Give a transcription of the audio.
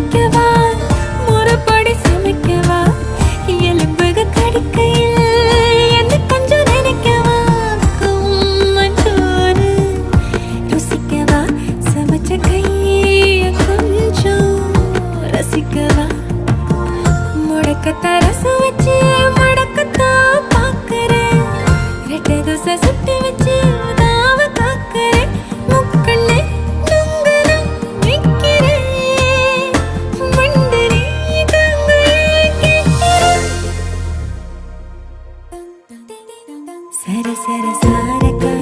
அடிக்கவா முறப்படி சமைக்கவா? எலும்புக கடிக்கையில் எந்த கொஞ்சம் நினைக்கவா? மஞ்சோறு ருசிக்கவா? சமைச்ச கைய கொஞ்சம் ரசிக்கவா? முடக்கத்தான் ரசம் வச்சு முடக்கத்தான் பார்க்கறேன் ரெட்டை தோசை சுட்டு வச்சு Sere sere sare ka